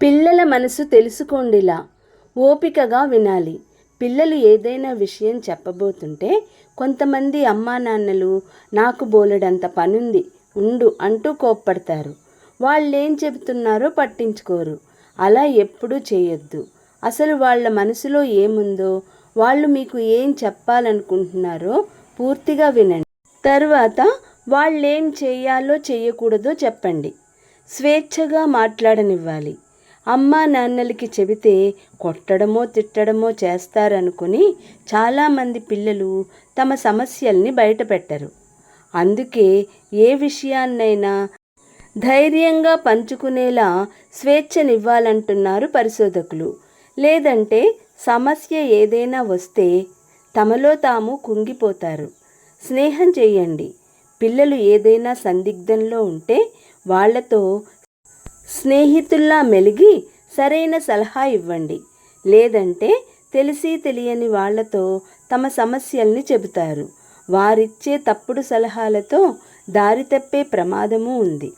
పిల్లల మనసు తెలుసుకోండిలా. ఓపికగా వినాలి. పిల్లలు ఏదైనా విషయం చెప్పబోతుంటే కొంతమంది అమ్మా నాన్నలు నాకు బోలెడంత పనుంది ఉండు అంటూ కోప్పడతారు. వాళ్ళేం చెబుతున్నారో పట్టించుకోరు. అలా ఎప్పుడూ చేయొద్దు. అసలు వాళ్ళ మనసులో ఏముందో వాళ్ళు మీకు ఏం చెప్పాలనుకుంటున్నారో పూర్తిగా వినండి. తర్వాత వాళ్ళేం చేయాలో చేయకూడదో చెప్పండి. స్వేచ్ఛగా మాట్లాడనివ్వాలి. అమ్మా నాన్నలకి చెబితే కొట్టడమో తిట్టడమో చేస్తారనుకుని చాలామంది పిల్లలు తమ సమస్యల్ని బయటపెట్టరు. అందుకే ఏ విషయాన్నైనా ధైర్యంగా పంచుకునేలా స్వేచ్ఛనివ్వాలంటున్నారు పరిశోధకులు. లేదంటే సమస్య ఏదైనా వస్తే తమలో తాము కుంగిపోతారు. స్నేహం చేయండి. పిల్లలు ఏదైనా సందిగ్ధంలో ఉంటే వాళ్ళతో స్నేహితుల్లా మెలిగి సరైన సలహా ఇవ్వండి. లేదంటే తెలిసి తెలియని వాళ్ళతో తమ సమస్యల్ని చెబుతారు. వారిచ్చే తప్పుడు సలహాలతో దారి తప్పే ప్రమాదము ఉంది.